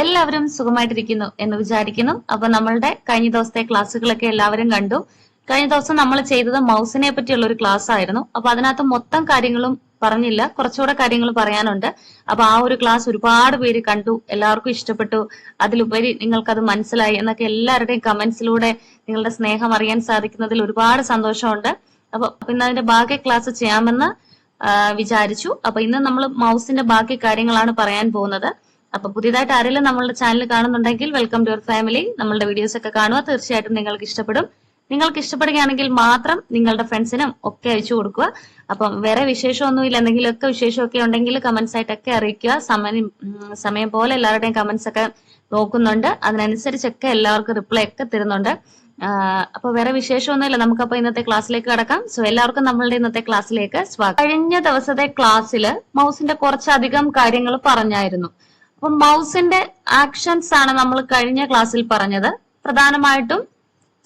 എല്ലാവരും സുഖമായിട്ടിരിക്കുന്നു എന്ന് വിചാരിക്കുന്നു. അപ്പൊ നമ്മളുടെ കഴിഞ്ഞ ദിവസത്തെ ക്ലാസ്സുകളൊക്കെ എല്ലാവരും കണ്ടു. കഴിഞ്ഞ ദിവസം നമ്മൾ ചെയ്തത് മൗസിനെ പറ്റിയുള്ള ഒരു ക്ലാസ് ആയിരുന്നു അപ്പൊ അതിനകത്ത് മൊത്തം കാര്യങ്ങളും പറഞ്ഞില്ല. കുറച്ചുകൂടെ കാര്യങ്ങൾ പറയാനുണ്ട്. അപ്പൊ ആ ഒരു ക്ലാസ് ഒരുപാട് പേര് കണ്ടു. എല്ലാവർക്കും ഇഷ്ടപ്പെട്ടു. അതിലുപരി നിങ്ങൾക്കത് മനസ്സിലായി എന്നൊക്കെ എല്ലാവരുടെയും കമന്റ്സിലൂടെ നിങ്ങളുടെ സ്നേഹം അറിയാൻ സാധിക്കുന്നതിൽ ഒരുപാട് സന്തോഷമുണ്ട്. അപ്പൊ പിന്നെ അതിന്റെ ബാക്കി ക്ലാസ് ചെയ്യാമെന്ന് വിചാരിച്ചു. അപ്പൊ ഇന്ന് നമ്മൾ മൗസിന്റെ ബാക്കി കാര്യങ്ങളാണ് പറയാൻ പോകുന്നത്. അപ്പൊ പുതിയതായിട്ട് ആരെങ്കിലും നമ്മളുടെ ചാനൽ കാണുന്നുണ്ടെങ്കിൽ വെൽക്കം ടു യുവർ ഫാമിലി നമ്മളുടെ വീഡിയോസ് ഒക്കെ കാണുക. തീർച്ചയായിട്ടും നിങ്ങൾക്ക് ഇഷ്ടപ്പെടും. നിങ്ങൾക്ക് ഇഷ്ടപ്പെടുകയാണെങ്കിൽ മാത്രം നിങ്ങളുടെ ഫ്രണ്ട്സിനും ഒക്കെ അയച്ചു കൊടുക്കുക. അപ്പം വേറെ വിശേഷമൊന്നുമില്ല. എന്തെങ്കിലുമൊക്കെ വിശേഷമൊക്കെ ഉണ്ടെങ്കിൽ കമന്റ്സ് ആയിട്ടൊക്കെ അറിയിക്കുക. സമയം സമയം പോലെ എല്ലാവരുടെയും കമന്റ്സ് ഒക്കെ നോക്കുന്നുണ്ട്. അതിനനുസരിച്ചൊക്കെ എല്ലാവർക്കും റിപ്ലൈ ഒക്കെ തരുന്നുണ്ട്. അപ്പൊ വേറെ വിശേഷമൊന്നുമില്ല. നമുക്കപ്പോ ഇന്നത്തെ ക്ലാസ്സിലേക്ക് കടക്കാം. സോ എല്ലാവർക്കും നമ്മളുടെ ഇന്നത്തെ ക്ലാസ്സിലേക്ക് സ്വാഗതം. കഴിഞ്ഞ ദിവസത്തെ ക്ലാസ്സിൽ മൗസിന്റെ കുറച്ചധികം കാര്യങ്ങൾ പറഞ്ഞായിരുന്നു. അപ്പൊ മൗസിന്റെ ആക്ഷൻസ് ആണ് നമ്മൾ കഴിഞ്ഞ ക്ലാസ്സിൽ പറഞ്ഞത്. പ്രധാനമായിട്ടും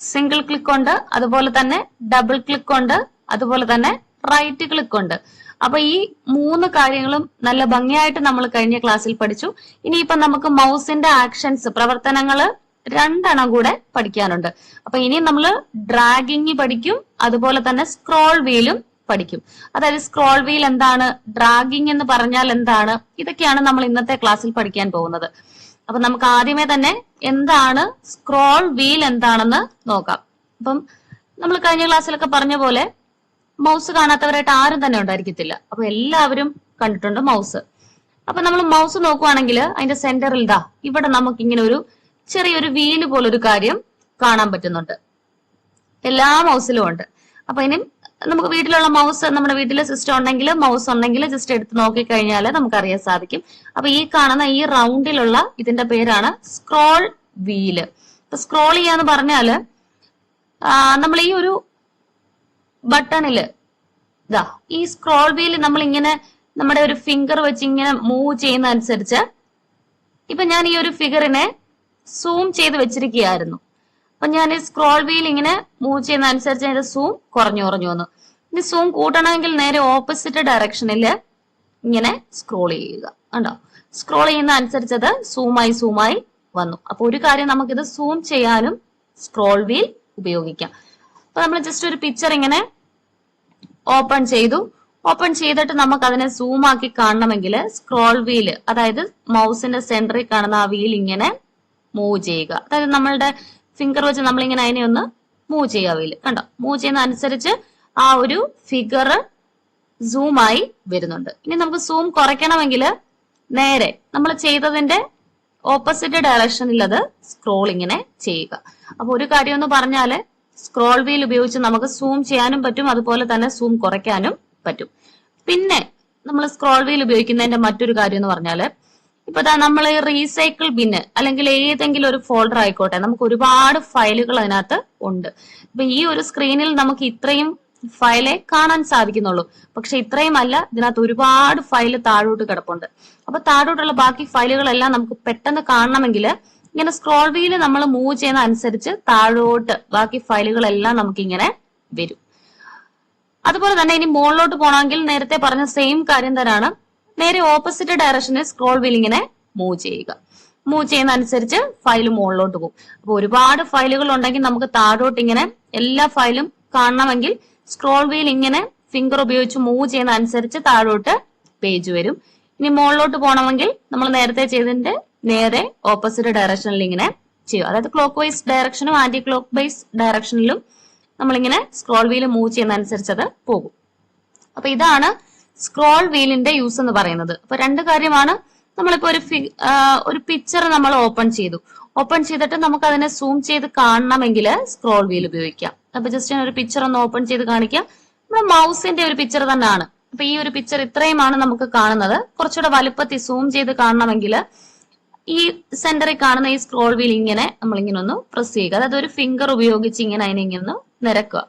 സിംഗിൾ ക്ലിക്ക് ഉണ്ട് അതുപോലെ തന്നെ ഡബിൾ ക്ലിക്ക് ഉണ്ട് അതുപോലെ തന്നെ റൈറ്റ് ക്ലിക്ക് ഉണ്ട്. അപ്പൊ ഈ മൂന്ന് കാര്യങ്ങളും നല്ല ഭംഗിയായിട്ട് നമ്മൾ കഴിഞ്ഞ ക്ലാസ്സിൽ പഠിച്ചു. ഇനിയിപ്പൊ നമുക്ക് മൗസിന്റെ ആക്ഷൻസ് പ്രവർത്തനങ്ങൾ രണ്ടെണ്ണം കൂടെ പഠിക്കാനുണ്ട്. അപ്പൊ ഇനി നമ്മൾ ഡ്രാഗിങ് പഠിക്കും അതുപോലെ തന്നെ സ്ക്രോൾ വീലും പഠിക്കും. അതായത് സ്ക്രോൾ വീൽ എന്താണ് ഡ്രാഗിങ് എന്ന് പറഞ്ഞാൽ എന്താണ് ഇതൊക്കെയാണ് നമ്മൾ ഇന്നത്തെ ക്ലാസ്സിൽ പഠിക്കാൻ പോകുന്നത്. അപ്പൊ നമുക്ക് ആദ്യമേ തന്നെ എന്താണ് സ്ക്രോൾ വീൽ എന്താണെന്ന് നോക്കാം. അപ്പം നമ്മൾ കഴിഞ്ഞ ക്ലാസ്സിലൊക്കെ പറഞ്ഞ പോലെ മൗസ് കാണാത്തവരായിട്ട് ആരും തന്നെ ഉണ്ടായിരിക്കത്തില്ല. അപ്പൊ എല്ലാവരും കണ്ടിട്ടുണ്ട് മൗസ് അപ്പൊ നമ്മൾ മൗസ് നോക്കുവാണെങ്കിൽ അതിന്റെ സെന്ററിൽ ദാ ഇവിടെ നമുക്ക് ഇങ്ങനെ ഒരു ചെറിയൊരു വീൽ പോലൊരു കാര്യം കാണാൻ പറ്റുന്നുണ്ട്. എല്ലാ മൗസിലും ഉണ്ട്. അപ്പൊ ഇനി നമുക്ക് വീട്ടിലുള്ള മൗസ് നമ്മുടെ വീട്ടിലെ സിസ്റ്റം ഉണ്ടെങ്കിൽ മൗസ് ഉണ്ടെങ്കിൽ ജസ്റ്റ് എടുത്ത് നോക്കിക്കഴിഞ്ഞാൽ നമുക്ക് അറിയാൻ സാധിക്കും. അപ്പൊ ഈ കാണുന്ന ഈ റൗണ്ടിലുള്ള ഇതിന്റെ പേരാണ് സ്ക്രോൾ വീൽ ഇപ്പൊ സ്ക്രോൾ ചെയ്യാന്ന് പറഞ്ഞാൽ നമ്മൾ ഈ ഒരു ബട്ടണിൽ ഇതാ ഈ സ്ക്രോൾ വീൽ നമ്മൾ ഇങ്ങനെ നമ്മുടെ ഒരു ഫിംഗർ വെച്ച് ഇങ്ങനെ മൂവ് ചെയ്യുന്ന അനുസരിച്ച് ഇപ്പൊ ഞാൻ ഈ ഒരു ഫിഗറിനെ സൂം ചെയ്ത് വെച്ചിരിക്കുകയായിരുന്നു. അപ്പൊ ഞാൻ സ്ക്രോൾ വീൽ ഇങ്ങനെ മൂവ് ചെയ്യുന്ന അനുസരിച്ച് അതിന്റെ സൂം കുറഞ്ഞു കുറഞ്ഞു വന്നു. ഇനി സൂം കൂട്ടണമെങ്കിൽ നേരെ ഓപ്പോസിറ്റ് ഡയറക്ഷനിൽ ഇങ്ങനെ സ്ക്രോൾ ചെയ്യുക. ഉണ്ടോ സ്ക്രോൾ ചെയ്യുന്ന അനുസരിച്ച് അത് സൂമായി സൂമായി വന്നു. അപ്പൊ ഒരു കാര്യം നമുക്കിത് സൂം ചെയ്യാനും സ്ക്രോൾ വീൽ ഉപയോഗിക്കാം. അപ്പൊ നമ്മൾ ജസ്റ്റ് ഒരു പിക്ചർ ഇങ്ങനെ ഓപ്പൺ ചെയ്തു. ഓപ്പൺ ചെയ്തിട്ട് നമുക്ക് അതിനെ സൂം ആക്കി കാണണമെങ്കിൽ സ്ക്രോൾ വീൽ അതായത് മൗസിന്റെ സെന്ററിൽ കാണുന്ന ആ വീൽ ഇങ്ങനെ മൂവ് ചെയ്യുക. അതായത് നമ്മളുടെ ഫിംഗർ വെച്ച് നമ്മളിങ്ങനെ അതിനെ ഒന്ന് മൂവ് ചെയ്യുക അവയിൽ കണ്ടോ? മൂവ് ചെയ്യുന്ന അനുസരിച്ച് ആ ഒരു ഫിഗർ സൂമായി വരുന്നുണ്ട്. ഇനി നമുക്ക് സൂം കുറയ്ക്കണമെങ്കിൽ നേരെ നമ്മൾ ചെയ്തതിന്റെ ഓപ്പോസിറ്റ് ഡയറക്ഷനിൽ അത് സ്ക്രോൾ ഇങ്ങനെ ചെയ്യുക. അപ്പൊ ഒരു കാര്യം എന്ന് പറഞ്ഞാൽ സ്ക്രോൾ വീൽ ഉപയോഗിച്ച് നമുക്ക് സൂം ചെയ്യാനും പറ്റും അതുപോലെ തന്നെ സൂം കുറയ്ക്കാനും പറ്റും. പിന്നെ നമ്മൾ സ്ക്രോൾ വീൽ ഉപയോഗിക്കുന്നതിന്റെ മറ്റൊരു കാര്യം എന്ന് പറഞ്ഞാൽ ഇപ്പൊ നമ്മൾ റീസൈക്കിൾ ബിന്ന് അല്ലെങ്കിൽ ഏതെങ്കിലും ഒരു ഫോൾഡർ ആയിക്കോട്ടെ നമുക്ക് ഒരുപാട് ഫയലുകൾ അതിനകത്ത് ഉണ്ട്. ഇപ്പൊ ഈ ഒരു സ്ക്രീനിൽ നമുക്ക് ഇത്രയും ഫയലെ കാണാൻ സാധിക്കുന്നുള്ളൂ. പക്ഷെ ഇത്രയും അല്ല ഇതിനകത്ത് ഒരുപാട് ഫയൽ താഴോട്ട് കിടപ്പുണ്ട്. അപ്പൊ താഴോട്ടുള്ള ബാക്കി ഫയലുകളെല്ലാം നമുക്ക് പെട്ടെന്ന് കാണണമെങ്കിൽ ഇങ്ങനെ സ്ക്രോൾ വീൽ നമ്മൾ മൂവ് ചെയ്യുന്ന അനുസരിച്ച് താഴോട്ട് ബാക്കി ഫയലുകളെല്ലാം നമുക്ക് ഇങ്ങനെ വരും. അതുപോലെ തന്നെ ഇനി മുകളിലോട്ട് പോകണമെങ്കിൽ നേരത്തെ പറഞ്ഞ സെയിം കാര്യം തരാണ്. നേരെ ഓപ്പോസിറ്റ് ഡയറക്ഷനിൽ സ്ക്രോൾ വീലിങ്ങിനെ മൂവ് ചെയ്യുക. മൂവ് ചെയ്യുന്ന അനുസരിച്ച് ഫയൽ മുകളിലോട്ട് പോകും. അപ്പൊ ഒരുപാട് ഫയലുകൾ ഉണ്ടെങ്കിൽ നമുക്ക് താഴോട്ട് ഇങ്ങനെ എല്ലാ ഫയലും കാണണമെങ്കിൽ സ്ക്രോൾ വീൽ ഇങ്ങനെ ഫിംഗർ ഉപയോഗിച്ച് മൂവ് ചെയ്യുന്ന അനുസരിച്ച് താഴോട്ട് പേജ് വരും. ഇനി മുകളിലോട്ട് പോകണമെങ്കിൽ നമ്മൾ നേരത്തെ ചെയ്തതിന്റെ നേരെ ഓപ്പോസിറ്റ് ഡയറക്ഷനിൽ ഇങ്ങനെ ചെയ്യും അതായത് ക്ലോക്ക് വൈസ് ഡയറക്ഷനും ആന്റി ക്ലോക്ക് വൈസ് ഡയറക്ഷനിലും നമ്മളിങ്ങനെ സ്ക്രോൾ വീൽ മൂവ് ചെയ്യുന്ന അനുസരിച്ച് അത് പോകും. അപ്പൊ ഇതാണ് സ്ക്രോൾ വീലിന്റെ യൂസ് എന്ന് പറയുന്നത്. അപ്പൊ രണ്ട് കാര്യമാണ്. നമ്മളിപ്പോ ഒരു ഒരു പിക്ചർ നമ്മൾ ഓപ്പൺ ചെയ്തു. ഓപ്പൺ ചെയ്തിട്ട് നമുക്ക് അതിനെ സൂം ചെയ്ത് കാണണമെങ്കിൽ സ്ക്രോൾ വീൽ ഉപയോഗിക്കാം. അപ്പൊ ജസ്റ്റ് ഞാൻ ഒരു പിക്ചർ ഒന്ന് ഓപ്പൺ ചെയ്ത് കാണിക്കാം. നമ്മുടെ മൗസിന്റെ ഒരു പിക്ചർ തന്നെയാണ്. അപ്പൊ ഈ ഒരു പിക്ചർ ഇത്രയുമാണ് നമുക്ക് കാണുന്നത്. കുറച്ചുകൂടെ വലുപ്പത്തിൽ സൂം ചെയ്ത് കാണണമെങ്കിൽ ഈ സെന്ററിൽ കാണുന്ന ഈ സ്ക്രോൾ വീൽ ഇങ്ങനെ നമ്മൾ ഇങ്ങനെ ഒന്ന് പ്രസ് ചെയ്യുക. അതായത് ഒരു ഫിംഗർ ഉപയോഗിച്ച് ഇങ്ങനെ അതിനെ ഇങ്ങനെ ഒന്ന് നിരക്കുക.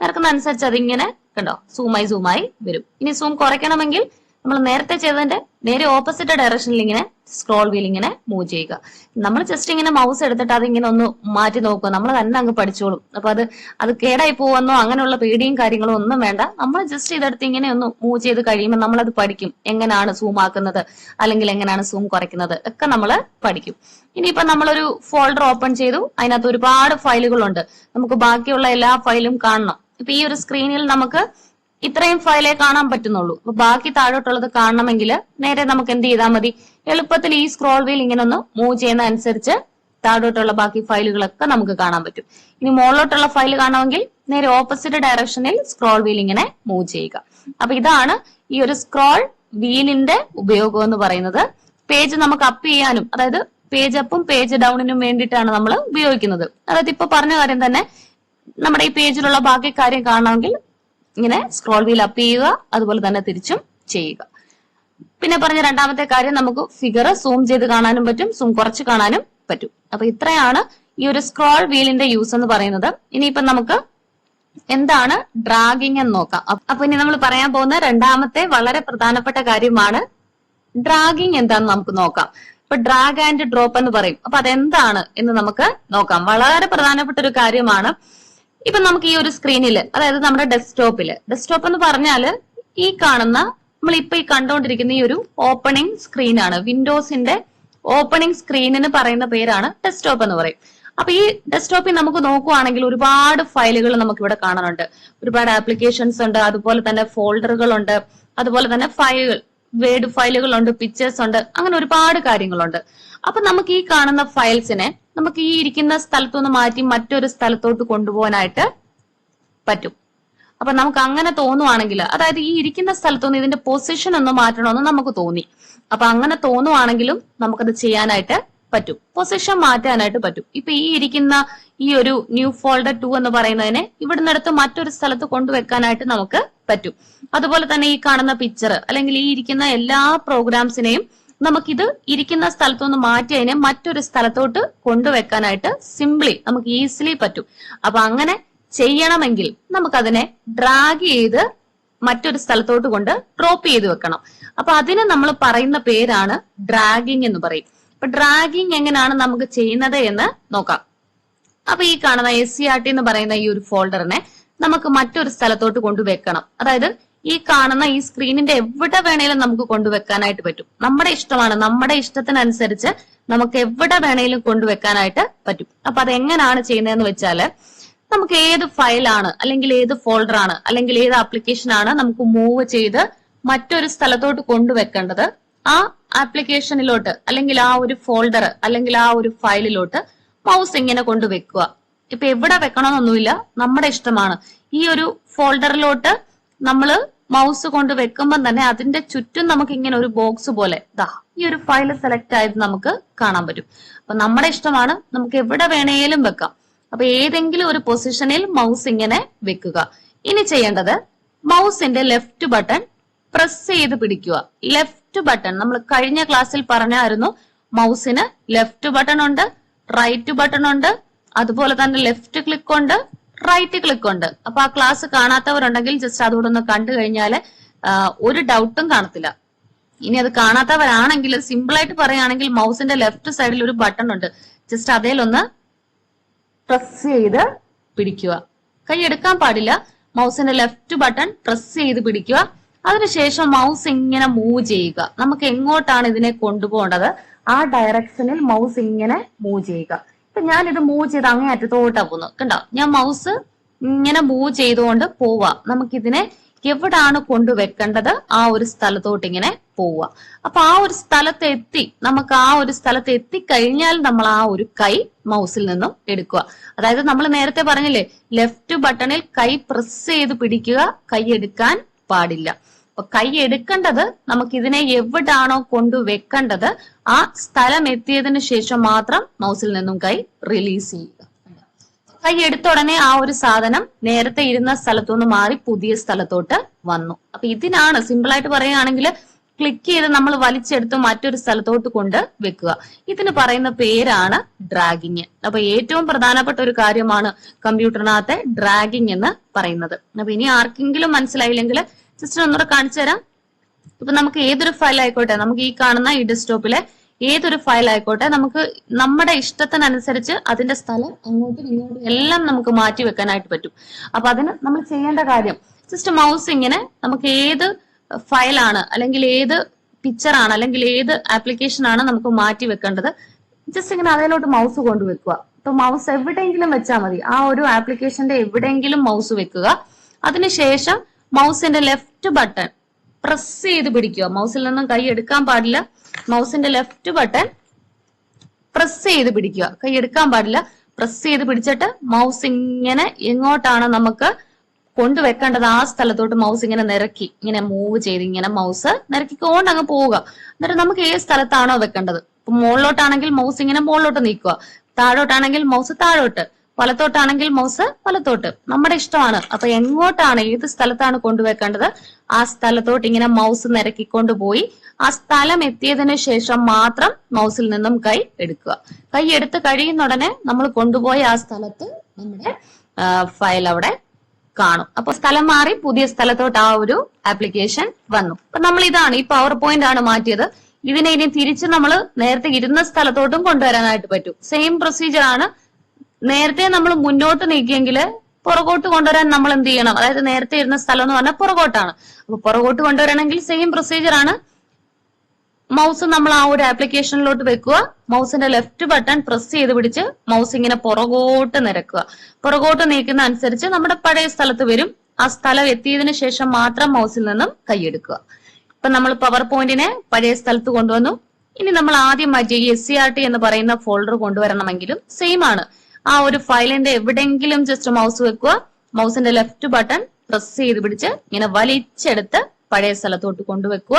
നിരക്കുന്ന അനുസരിച്ച് അതിങ്ങനെ കണ്ടോ? സൂമായി സൂമായി വരും. ഇനി സൂം കുറയ്ക്കണമെങ്കിൽ നമ്മൾ നേരത്തെ ചെയ്തതിന്റെ നേരെ ഓപ്പോസിറ്റ് ഡയറക്ഷനിൽ ഇങ്ങനെ സ്ക്രോൾ വീൽ ഇങ്ങനെ മൂവ് ചെയ്യുക. നമ്മൾ ജസ്റ്റ് ഇങ്ങനെ മൗസ് എടുത്തിട്ട് അതിങ്ങനെ ഒന്ന് മാറ്റി നോക്കുക. നമ്മൾ തന്നെ അങ്ങ് പഠിച്ചോളും. അപ്പൊ അത് അത് കേടായി പോവെന്നോ അങ്ങനെയുള്ള പേടിയും കാര്യങ്ങളും ഒന്നും വേണ്ട. നമ്മൾ ജസ്റ്റ് ഇതെടുത്ത് ഇങ്ങനെ ഒന്ന് മൂവ് ചെയ്ത് കഴിയുമ്പോൾ നമ്മൾ അത് പഠിക്കും. എങ്ങനെയാണ് സൂം ആക്കുന്നത്? അല്ലെങ്കിൽ എങ്ങനെയാണ് സൂം കുറയ്ക്കുന്നത്? ഒക്കെ നമ്മൾ പഠിക്കും. ഇനിയിപ്പോ നമ്മളൊരു ഫോൾഡർ ഓപ്പൺ ചെയ്തു. അതിനകത്ത് ഒരുപാട് ഫയലുകളുണ്ട് നമുക്ക് ബാക്കിയുള്ള എല്ലാ ഫയലും കാണണം. ഇപ്പൊ ഈ ഒരു സ്ക്രീനിൽ നമുക്ക് ഇത്രയും ഫയലേ കാണാൻ പറ്റുന്നുള്ളൂ. അപ്പൊ ബാക്കി താഴോട്ടുള്ളത് കാണണമെങ്കിൽ നേരെ നമുക്ക് എന്ത് ചെയ്താൽ മതി? എളുപ്പത്തിൽ ഈ സ്ക്രോൾ വീൽ ഇങ്ങനെ ഒന്ന് മൂവ് ചെയ്യുന്ന അനുസരിച്ച് താഴോട്ടുള്ള ബാക്കി ഫയലുകളൊക്കെ നമുക്ക് കാണാൻ പറ്റും. ഇനി മുകളിലോട്ടുള്ള ഫയൽ കാണണമെങ്കിൽ നേരെ ഓപ്പോസിറ്റ് ഡയറക്ഷനിൽ സ്ക്രോൾ വീൽ ഇങ്ങനെ മൂവ് ചെയ്യുക. അപ്പൊ ഇതാണ് ഈ ഒരു സ്ക്രോൾ വീലിന്റെ ഉപയോഗം എന്ന് പറയുന്നത്. പേജ് നമുക്ക് അപ്പ് ചെയ്യാനും അതായത് പേജ് അപ്പും പേജ് ഡൗണിനും വേണ്ടിയിട്ടാണ് നമ്മൾ ഉപയോഗിക്കുന്നത്. അതായത് ഇപ്പൊ പറഞ്ഞ കാര്യം തന്നെ നമ്മുടെ ഈ പേജിലുള്ള ബാക്കി കാര്യം കാണണമെങ്കിൽ ഇങ്ങനെ സ്ക്രോൾ വീൽ അപ്പ് ചെയ്യുക അതുപോലെ തന്നെ തിരിച്ചും ചെയ്യുക. പിന്നെ പറഞ്ഞ രണ്ടാമത്തെ കാര്യം നമുക്ക് ഫിഗർ സൂം ചെയ്ത് കാണാനും പറ്റും സൂം കുറച്ച് കാണാനും പറ്റും. അപ്പൊ ഇത്രയാണ് ഈ ഒരു സ്ക്രോൾ വീലിന്റെ യൂസ് എന്ന് പറയുന്നത്. ഇനിയിപ്പം നമുക്ക് എന്താണ് ഡ്രാഗിങ് എന്ന് നോക്കാം. അപ്പ- ഇനി നമ്മൾ പറയാൻ പോകുന്ന രണ്ടാമത്തെ വളരെ പ്രധാനപ്പെട്ട കാര്യമാണ് ഡ്രാഗിങ് എന്താന്ന് നമുക്ക് നോക്കാം. ഇപ്പൊ ഡ്രാഗ് ആൻഡ് ഡ്രോപ്പ് എന്ന് പറയും. അപ്പൊ അതെന്താണ് എന്ന് നമുക്ക് നോക്കാം. വളരെ പ്രധാനപ്പെട്ട ഒരു കാര്യമാണ് ഇപ്പൊ നമുക്ക് ഈ ഒരു സ്ക്രീനിൽ അതായത് നമ്മുടെ ഡെസ്ക്ടോപ്പിൽ ഡെസ്ക്ടോപ്പ് എന്ന് പറഞ്ഞാൽ ഈ കാണുന്ന നമ്മൾ ഇപ്പൊ ഈ കണ്ടുകൊണ്ടിരിക്കുന്ന ഈ ഒരു ഓപ്പണിംഗ് സ്ക്രീനാണ് വിൻഡോസിന്റെ ഓപ്പണിംഗ് സ്ക്രീനിന് പറയുന്ന പേരാണ് ഡെസ്ക്ടോപ്പ് എന്ന് പറയും. അപ്പൊ ഈ ഡെസ്ക്ടോപ്പിൽ നമുക്ക് നോക്കുവാണെങ്കിൽ ഒരുപാട് ഫയലുകൾ നമുക്ക് ഇവിടെ കാണാനുണ്ട്. ഒരുപാട് ആപ്ലിക്കേഷൻസ് ഉണ്ട് അതുപോലെ തന്നെ ഫോൾഡറുകൾ ഉണ്ട് അതുപോലെ തന്നെ ഫയലുകൾ വേർഡ് ഫയലുകളുണ്ട് പിക്ചേഴ്സ് ഉണ്ട് അങ്ങനെ ഒരുപാട് കാര്യങ്ങളുണ്ട്. അപ്പൊ നമുക്ക് ഈ കാണുന്ന ഫയൽസിനെ നമുക്ക് ഈ ഇരിക്കുന്ന സ്ഥലത്തുനിന്ന് മാറ്റി മറ്റൊരു സ്ഥലത്തോട്ട് കൊണ്ടുപോകാനായിട്ട് പറ്റും. അപ്പൊ നമുക്ക് അങ്ങനെ തോന്നുവാണെങ്കിൽ അതായത് ഈ ഇരിക്കുന്ന സ്ഥലത്തുനിന്ന് ഇതിന്റെ പൊസിഷൻ ഒന്ന് മാറ്റണമെന്ന് നമുക്ക് തോന്നി. അപ്പൊ അങ്ങനെ തോന്നുവാണെങ്കിലും നമുക്കത് ചെയ്യാനായിട്ട് പറ്റും. പൊസിഷൻ മാറ്റാനായിട്ട് പറ്റും. ഇപ്പൊ ഈ ഇരിക്കുന്ന ഈ ഒരു ന്യൂ ഫോൾഡർ ടു എന്ന് പറയുന്നതിനെ ഇവിടുന്ന് അടുത്ത് മറ്റൊരു സ്ഥലത്ത് കൊണ്ടുവെക്കാനായിട്ട് നമുക്ക് പറ്റും. അതുപോലെ തന്നെ ഈ കാണുന്ന പിക്ചർ അല്ലെങ്കിൽ ഈ ഇരിക്കുന്ന എല്ലാ പ്രോഗ്രാംസിനെയും നമുക്കിത് ഇരിക്കുന്ന സ്ഥലത്തു നിന്ന് മാറ്റി അതിനെ മറ്റൊരു സ്ഥലത്തോട്ട് കൊണ്ടുവെക്കാനായിട്ട് സിംപ്ലി നമുക്ക് ഈസിലി പറ്റും. അപ്പൊ അങ്ങനെ ചെയ്യണമെങ്കിൽ നമുക്കതിനെ ഡ്രാഗ് ചെയ്ത് മറ്റൊരു സ്ഥലത്തോട്ട് കൊണ്ട് ഡ്രോപ്പ് ചെയ്ത് വെക്കണം. അപ്പൊ അതിന് നമ്മൾ പറയുന്ന പേരാണ് ഡ്രാഗിങ് എന്ന് പറയും. അപ്പൊ ഡ്രാഗിങ് എങ്ങനെയാണ് നമുക്ക് ചെയ്യുന്നത് എന്ന് നോക്കാം. അപ്പൊ ഈ കാണുന്ന എസ് സി ആർ ടി എന്ന് പറയുന്ന ഈ ഒരു ഫോൾഡറിനെ നമുക്ക് മറ്റൊരു സ്ഥലത്തോട്ട് കൊണ്ടുവെക്കണം. അതായത് ഈ കാണുന്ന ഈ സ്ക്രീനിന്റെ എവിടെ വേണേലും നമുക്ക് കൊണ്ടുവെക്കാനായിട്ട് പറ്റും. നമ്മുടെ ഇഷ്ടമാണ്. നമ്മുടെ ഇഷ്ടത്തിനനുസരിച്ച് നമുക്ക് എവിടെ വേണേലും കൊണ്ടുവെക്കാനായിട്ട് പറ്റും. അപ്പൊ അത് എങ്ങനെയാണ് ചെയ്യുന്നതെന്ന് വെച്ചാൽ നമുക്ക് ഏത് ഫയലാണ് അല്ലെങ്കിൽ ഏത് ഫോൾഡർ ആണ് അല്ലെങ്കിൽ ഏത് ആപ്ലിക്കേഷൻ ആണ് നമുക്ക് മൂവ് ചെയ്ത് മറ്റൊരു സ്ഥലത്തോട്ട് കൊണ്ടുവെക്കേണ്ടത് ആ ആപ്ലിക്കേഷനിലോട്ട് അല്ലെങ്കിൽ ആ ഒരു ഫോൾഡർ അല്ലെങ്കിൽ ആ ഒരു ഫയലിലോട്ട് മൗസ് ഇങ്ങനെ കൊണ്ടുവെക്കുക. ഇപ്പൊ എവിടെ വെക്കണമെന്നൊന്നുമില്ല. നമ്മുടെ ഇഷ്ടമാണ്. ഈ ഒരു ഫോൾഡറിലോട്ട് നമ്മൾ മൗസ് കൊണ്ട് വെക്കുമ്പോൾ തന്നെ അതിന്റെ ചുറ്റും നമുക്ക് ഇങ്ങനെ ഒരു ബോക്സ് പോലെ ദാ ഈ ഒരു ഫയൽ സെലക്ട് ആയത് നമുക്ക് കാണാൻ പറ്റും. അപ്പൊ നമ്മുടെ ഇഷ്ടമാണ് നമുക്ക് എവിടെ വേണേലും വെക്കാം. അപ്പൊ ഏതെങ്കിലും ഒരു പൊസിഷനിൽ മൗസ് ഇങ്ങനെ വെക്കുക. ഇനി ചെയ്യേണ്ടത് മൗസിന്റെ ലെഫ്റ്റ് ബട്ടൺ പ്രസ് ചെയ്ത് പിടിക്കുക. ലെഫ്റ്റ് ബട്ടൺ നമ്മൾ കഴിഞ്ഞ ക്ലാസ്സിൽ പറഞ്ഞായിരുന്നു മൗസിന് ലെഫ്റ്റ് ബട്ടൺ ഉണ്ട് റൈറ്റ് ബട്ടൺ ഉണ്ട് അതുപോലെ തന്നെ ലെഫ്റ്റ് ക്ലിക്ക് ഉണ്ട് റൈറ്റ് ക്ലിക്ക് ഉണ്ട്. അപ്പൊ ആ ക്ലാസ് കാണാത്തവരുണ്ടെങ്കിൽ ജസ്റ്റ് അതുകൂടെ ഒന്ന് കണ്ടു കഴിഞ്ഞാൽ ഒരു ഡൗട്ടും കാണത്തില്ല. ഇനി അത് കാണാത്തവരാണെങ്കിൽ സിമ്പിൾ ആയിട്ട് പറയുകയാണെങ്കിൽ മൗസിന്റെ ലെഫ്റ്റ് സൈഡിൽ ഒരു ബട്ടൺ ഉണ്ട്. ജസ്റ്റ് അതേലൊന്ന് പ്രസ് ചെയ്ത് പിടിക്കുക. കൈ എടുക്കാൻ പാടില്ല. മൗസിന്റെ ലെഫ്റ്റ് ബട്ടൺ പ്രസ് ചെയ്ത് പിടിക്കുക. അതിനുശേഷം മൗസ് ഇങ്ങനെ മൂവ് ചെയ്യുക. നമുക്ക് എങ്ങോട്ടാണ് ഇതിനെ കൊണ്ടുപോകേണ്ടത്? ആ ഡയറക്ഷനിൽ മൗസ് ഇങ്ങനെ മൂവ് ചെയ്യുക. ഇത് മൂവ് ചെയ്ത് അങ്ങേ അറ്റത്തോട്ടാ പോകുന്നത് കണ്ടോ? ഞാൻ മൗസ് ഇങ്ങനെ മൂവ് ചെയ്തുകൊണ്ട് പോവാ. നമുക്കിതിനെ എവിടാണ് കൊണ്ടുവെക്കേണ്ടത് ആ ഒരു സ്ഥലത്തോട്ട് ഇങ്ങനെ പോവുക അപ്പൊ ആ ഒരു സ്ഥലത്ത് എത്തി നമുക്ക് ആ ഒരു സ്ഥലത്ത് എത്തിക്കഴിഞ്ഞാൽ നമ്മൾ ആ ഒരു കൈ മൗസിൽ നിന്നും എടുക്കുക. അതായത് നമ്മൾ നേരത്തെ പറഞ്ഞില്ലേ ലെഫ്റ്റ് ബട്ടണിൽ കൈ പ്രസ് ചെയ്ത് പിടിക്കുക കൈ എടുക്കാൻ പാടില്ല. അപ്പൊ കൈ എടുക്കേണ്ടത് നമുക്ക് ഇതിനെ എവിടാണോ കൊണ്ടു വെക്കേണ്ടത് ആ സ്ഥലം എത്തിയതിന് ശേഷം മാത്രം മൗസിൽ നിന്നും കൈ റിലീസ് ചെയ്യുക. കൈ എടുത്ത ഉടനെ ആ ഒരു സാധനം നേരത്തെ ഇരുന്ന സ്ഥലത്തുനിന്ന് മാറി പുതിയ സ്ഥലത്തോട്ട് വന്നു. അപ്പൊ ഇതിനാണ് സിമ്പിൾ ആയിട്ട് പറയുകയാണെങ്കിൽ ക്ലിക്ക് ചെയ്ത് നമ്മൾ വലിച്ചെടുത്ത് മറ്റൊരു സ്ഥലത്തോട്ട് കൊണ്ട് വെക്കുക. ഇതിന് പറയുന്ന പേരാണ് ഡ്രാഗിങ് അപ്പൊ ഏറ്റവും പ്രധാനപ്പെട്ട ഒരു കാര്യമാണ് കമ്പ്യൂട്ടറിനകത്തെ ഡ്രാഗിങ് എന്ന് പറയുന്നത്. അപ്പൊ ഇനി ആർക്കെങ്കിലും മനസ്സിലായില്ലെങ്കിൽ ജസ്റ്റ് ഒന്നുകൂടെ കാണിച്ചു തരാം. ഇപ്പൊ നമുക്ക് ഏതൊരു ഫയൽ ആയിക്കോട്ടെ നമുക്ക് ഈ കാണുന്ന ഈ ഡെസ്ക്ടോപ്പിലെ ഏതൊരു ഫയൽ ആയിക്കോട്ടെ നമുക്ക് നമ്മുടെ ഇഷ്ടത്തിനനുസരിച്ച് അതിന്റെ സ്ഥലം അങ്ങോട്ടും ഇങ്ങോട്ടും എല്ലാം നമുക്ക് മാറ്റി വെക്കാനായിട്ട് പറ്റും. അപ്പൊ അതിന് നമ്മൾ ചെയ്യേണ്ട കാര്യം ജസ്റ്റ് മൗസ് ഇങ്ങനെ നമുക്ക് ഏത് ഫയലാണ് അല്ലെങ്കിൽ ഏത് പിക്ചർ ആണ് അല്ലെങ്കിൽ ഏത് ആപ്ലിക്കേഷൻ ആണ് നമുക്ക് മാറ്റി വെക്കേണ്ടത് ജസ്റ്റ് ഇങ്ങനെ അതിലോട്ട് മൗസ് കൊണ്ടുവെക്കുക ഇപ്പൊ മൗസ് എവിടെയെങ്കിലും വെച്ചാൽ മതി. ആ ഒരു ആപ്ലിക്കേഷന്റെ എവിടെയെങ്കിലും മൗസ് വെക്കുക. അതിനുശേഷം മൗസിന്റെ ലെഫ്റ്റ് ബട്ടൺ പ്രസ് ചെയ്ത് പിടിക്കുക. മൗസിൽ നിന്നും കൈ എടുക്കാൻ പാടില്ല. മൗസിന്റെ ലെഫ്റ്റ് ബട്ടൺ പ്രസ് ചെയ്ത് പിടിക്കുക. കൈ എടുക്കാൻ പാടില്ല. പ്രസ് ചെയ്ത് പിടിച്ചിട്ട് മൗസ് ഇങ്ങനെ എങ്ങോട്ടാണ് നമുക്ക് കൊണ്ടുവെക്കേണ്ടത്? ആ സ്ഥലത്തോട്ട് മൗസ് ഇങ്ങനെ നിരക്കി ഇങ്ങനെ മൂവ് ചെയ്ത് ഇങ്ങനെ മൗസ് നിരക്കിക്കൊണ്ട് അങ്ങ് പോവുക. എന്നിട്ട് നമുക്ക് ഏത് സ്ഥലത്താണോ വെക്കേണ്ടത്? ഇപ്പൊ മുകളിലോട്ടാണെങ്കിൽ മൗസ് ഇങ്ങനെ മുകളിലോട്ട് നീക്കുക. താഴോട്ടാണെങ്കിൽ മൗസ് താഴോട്ട്. വലത്തോട്ടാണെങ്കിൽ മൗസ് വലത്തോട്ട്. നമ്മുടെ ഇഷ്ടമാണ്. അപ്പൊ എങ്ങോട്ടാണ് ഏത് സ്ഥലത്താണ് കൊണ്ടുവെക്കേണ്ടത്? ആ സ്ഥലത്തോട്ട് ഇങ്ങനെ മൗസ് നിരക്കിക്കൊണ്ട് പോയി ആ സ്ഥലം എത്തിയതിനു ശേഷം മാത്രം മൗസിൽ നിന്നും കൈ എടുക്കുക. കൈ എടുത്ത് കഴിയുന്ന ഉടനെ നമ്മൾ കൊണ്ടുപോയ ആ സ്ഥലത്ത് നമ്മുടെ ഫയൽ അവിടെ കാണും. അപ്പൊ സ്ഥലം മാറി പുതിയ സ്ഥലത്തോട്ട് ആ ഒരു ആപ്ലിക്കേഷൻ വന്നു. അപ്പൊ നമ്മൾ ഇതാണ് ഈ പവർ പോയിന്റ് ആണ് മാറ്റിയത്. ഇതിനെ ഇനി തിരിച്ച് നമ്മൾ നേരത്തെ ഇരുന്ന സ്ഥലത്തോട്ടും കൊണ്ടുവരാനായിട്ട് പറ്റും. സെയിം പ്രൊസീജിയർ ആണ് നേരത്തെ നമ്മൾ മുന്നോട്ട് നീക്കിയെങ്കിൽ പുറകോട്ട് കൊണ്ടുവരാൻ നമ്മൾ എന്ത് ചെയ്യണം? അതായത് നേരത്തെ ഇരുന്ന സ്ഥലം എന്ന് പറഞ്ഞാൽ പുറകോട്ടാണ്. അപ്പൊ പുറകോട്ട് കൊണ്ടുവരണമെങ്കിൽ സെയിം പ്രൊസീജിയർ ആണ്. മൗസ് നമ്മൾ ആ ഒരു ആപ്ലിക്കേഷനിലോട്ട് വെക്കുക. മൗസിന്റെ ലെഫ്റ്റ് ബട്ടൺ പ്രസ് ചെയ്ത് പിടിച്ച് മൗസ് ഇങ്ങനെ പുറകോട്ട് നിരക്കുക. പുറകോട്ട് നീക്കുന്ന അനുസരിച്ച് നമ്മുടെ പഴയ സ്ഥലത്ത് വരും. ആ സ്ഥലം എത്തിയതിനു ശേഷം മാത്രം മൗസിൽ നിന്നും കൈയെടുക്കുക ഇപ്പൊ നമ്മൾ പവർ പോയിന്റിനെ പഴയ സ്ഥലത്ത് കൊണ്ടുവന്നു. ഇനി നമ്മൾ ആദ്യം മാറ്റിയ എസ് സി ആർ ടി എന്ന് പറയുന്ന ഫോൾഡർ കൊണ്ടുവരണമെങ്കിലും സെയിം ആണ്. ആ ഒരു ഫയലിന്റെ എവിടെങ്കിലും ജസ്റ്റ് മൗസ് വെക്കുക. മൗസിന്റെ ലെഫ്റ്റ് ബട്ടൺ പ്രസ് ചെയ്ത് പിടിച്ച് ഇങ്ങനെ വലിച്ചെടുത്ത് പഴയ സ്ഥലത്തോട്ട് കൊണ്ടുവെക്കുക.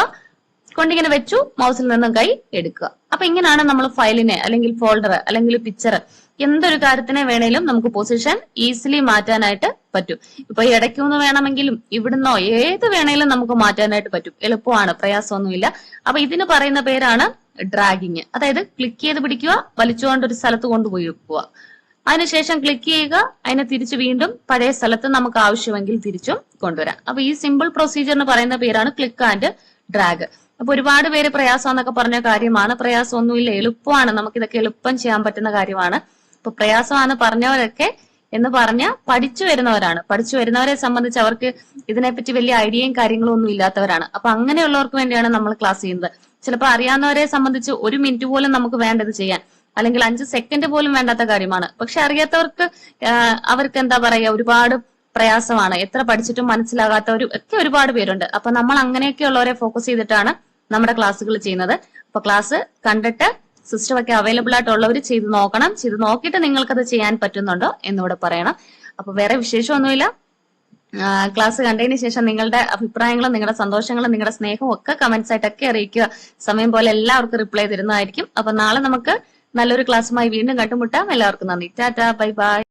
കൊണ്ടിങ്ങനെ വെച്ചു മൗസിൽ നിന്നും കൈ എടുക്കുക. അപ്പൊ ഇങ്ങനെയാണ് നമ്മൾ ഫയലിനെ അല്ലെങ്കിൽ ഫോൾഡർ അല്ലെങ്കിൽ പിക്ചർ എന്തൊരു കാര്യത്തിനെ വേണേലും നമുക്ക് പൊസിഷൻ ഈസിലി മാറ്റാനായിട്ട് പറ്റും. ഇപ്പൊ ഇടയ്ക്കൊന്ന് വേണമെങ്കിലും ഇവിടുന്നോ ഏത് വേണേലും നമുക്ക് മാറ്റാനായിട്ട് പറ്റും. എളുപ്പമാണ് പ്രയാസമൊന്നുമില്ല. അപ്പൊ ഇതിന് പറയുന്ന പേരാണ് ഡ്രാഗിങ് അതായത് ക്ലിക്ക് ചെയ്ത് പിടിക്കുക വലിച്ചുകൊണ്ട് ഒരു സ്ഥലത്ത് കൊണ്ടുപോയി വെക്കുക. അതിനുശേഷം ക്ലിക്ക് ചെയ്യുക. അതിനെ തിരിച്ച് വീണ്ടും പഴയ സ്ഥലത്ത് നമുക്ക് ആവശ്യമെങ്കിൽ തിരിച്ചും കൊണ്ടുവരാം. അപ്പൊ ഈ സിമ്പിൾ പ്രൊസീജിയറിന് പറയുന്ന പേരാണ് ക്ലിക്ക് ആൻഡ് ഡ്രാഗ് അപ്പൊ ഒരുപാട് പേര് പ്രയാസം എന്നൊക്കെ പറഞ്ഞ കാര്യമാണ്. പ്രയാസമൊന്നുമില്ല എളുപ്പമാണ്. നമുക്ക് ഇതൊക്കെ എളുപ്പം ചെയ്യാൻ പറ്റുന്ന കാര്യമാണ്. ഇപ്പൊ പ്രയാസമാണ് പറഞ്ഞവരൊക്കെ എന്ന് പറഞ്ഞ പഠിച്ചു വരുന്നവരാണ്. പഠിച്ചു വരുന്നവരെ സംബന്ധിച്ച് അവർക്ക് ഇതിനെപ്പറ്റി വലിയ ഐഡിയയും കാര്യങ്ങളും ഒന്നും ഇല്ലാത്തവരാണ്. അപ്പൊ അങ്ങനെയുള്ളവർക്ക് വേണ്ടിയാണ് നമ്മൾ ക്ലാസ് ചെയ്യുന്നത്. ചിലപ്പോൾ അറിയാവുന്നവരെ സംബന്ധിച്ച് ഒരു മിനിറ്റ് പോലും നമുക്ക് വേണ്ടത് ചെയ്യാൻ. അല്ലെങ്കിൽ അഞ്ച് സെക്കൻഡ് പോലും വേണ്ടാത്ത കാര്യമാണ്. പക്ഷെ അറിയാത്തവർക്ക് അവർക്ക് എന്താ പറയാ ഒരുപാട് പ്രയാസമാണ്. എത്ര പഠിച്ചിട്ടും മനസ്സിലാകാത്തവരും ഒക്കെ ഒരുപാട് പേരുണ്ട്. അപ്പൊ നമ്മൾ അങ്ങനെയൊക്കെ ഉള്ളവരെ ഫോക്കസ് ചെയ്തിട്ടാണ് നമ്മുടെ ക്ലാസ്സുകൾ ചെയ്യുന്നത്. അപ്പൊ ക്ലാസ് കണ്ടിട്ട് സിസ്റ്റം ഒക്കെ അവൈലബിൾ ആയിട്ടുള്ളവർ ചെയ്ത് നോക്കണം. ചെയ്ത് നോക്കിയിട്ട് നിങ്ങൾക്ക് അത് ചെയ്യാൻ പറ്റുന്നുണ്ടോ എന്നിവിടെ പറയണം. അപ്പൊ വേറെ വിശേഷമൊന്നുമില്ല. ക്ലാസ് കണ്ടതിന് ശേഷം നിങ്ങളുടെ അഭിപ്രായങ്ങളും നിങ്ങളുടെ സന്തോഷങ്ങളും നിങ്ങളുടെ സ്നേഹവും ഒക്കെ കമന്റ്സ് ആയിട്ടൊക്കെ അറിയിക്കുക. സമയം പോലെ എല്ലാവർക്കും റിപ്ലൈ തരുന്നതായിരിക്കും. അപ്പൊ നാളെ നമുക്ക് നല്ലൊരു ക്ലാസ്സുമായി വീണ്ടും കണ്ടുമുട്ടാം. എല്ലാവർക്കും നന്ദി. Tata bye bye.